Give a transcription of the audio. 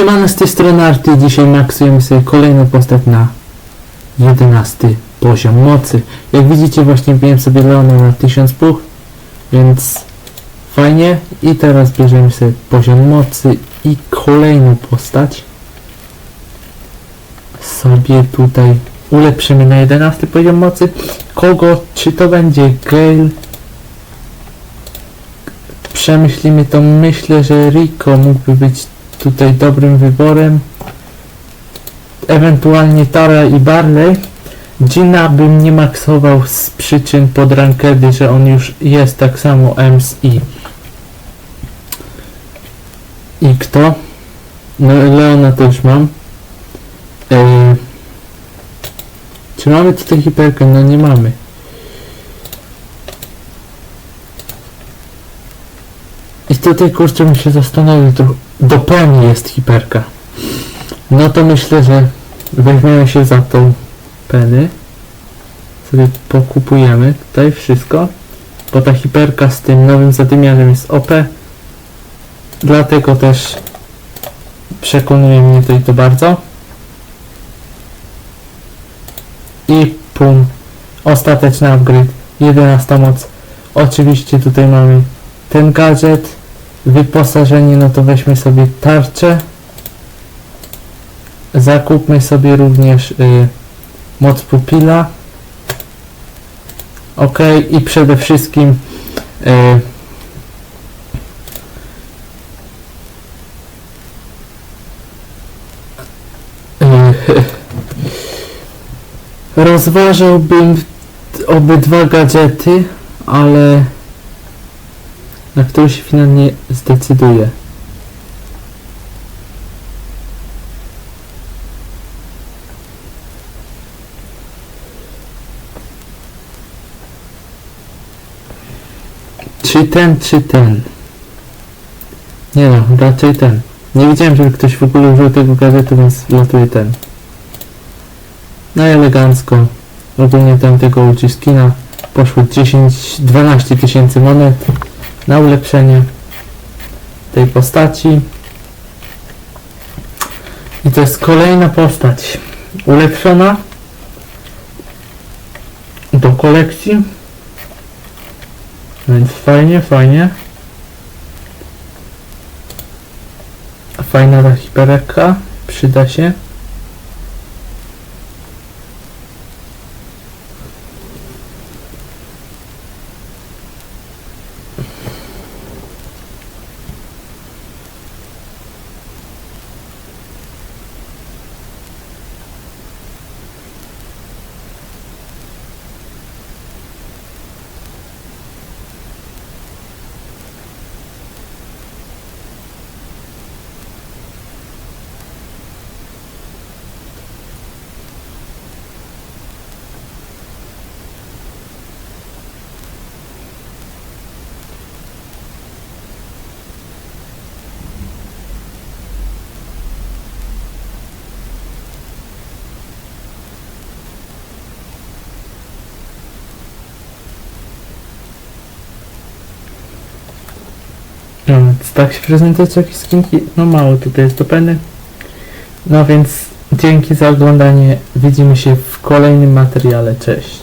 Siemano z tej strony Arty, dzisiaj maksujemy sobie kolejną postać na 11 poziom mocy. Jak widzicie właśnie wbiłem sobie Leona na 1000 puch, więc fajnie. I teraz bierzemy sobie poziom mocy i kolejną postać. Sobie tutaj ulepszymy na 11 poziom mocy. Kogo? Czy to będzie Gale? Przemyślimy to. Myślę, że Rico mógłby być tutaj dobrym wyborem. Ewentualnie Tara i Barley. Gina bym nie maksował z przyczyn podrankedy, że on już jest tak samo MSI. I kto? No Leona już mam. Eee, czy mamy tutaj hiperkę? No nie mamy. I tutaj kurczę mi się zastanowił, to do pełni jest hiperka. No to myślę, że weźmiemy się za tą peny. Sobie pokupujemy tutaj wszystko. Bo ta hiperka z tym nowym zadymiarzem jest OP. Dlatego też przekonuje mnie i to bardzo. I pum. Ostateczny upgrade. 11 moc. Oczywiście tutaj mamy ten gadżet wyposażenie, no to weźmy sobie tarczę. Zakupmy sobie również y, moc pupila. Ok, i przede wszystkim y, rozważałbym obydwa gadżety, ale na który się finalnie zdecyduje. Czy ten, czy ten? Nie no, raczej ten. Nie widziałem, żeby ktoś w ogóle użył tego gazetu, więc latuje ten. No i elegancko. Ogólnie tam tego uciskina poszło 10-12 tysięcy monet na ulepszenie tej postaci. I to jest kolejna postać ulepszona do kolekcji. Więc fajnie, fajnie. Fajna ta hipereka, przyda się. Tak się prezentują jakieś skinki. No mało tutaj jest do peny. No więc dzięki za oglądanie. Widzimy się w kolejnym materiale. Cześć.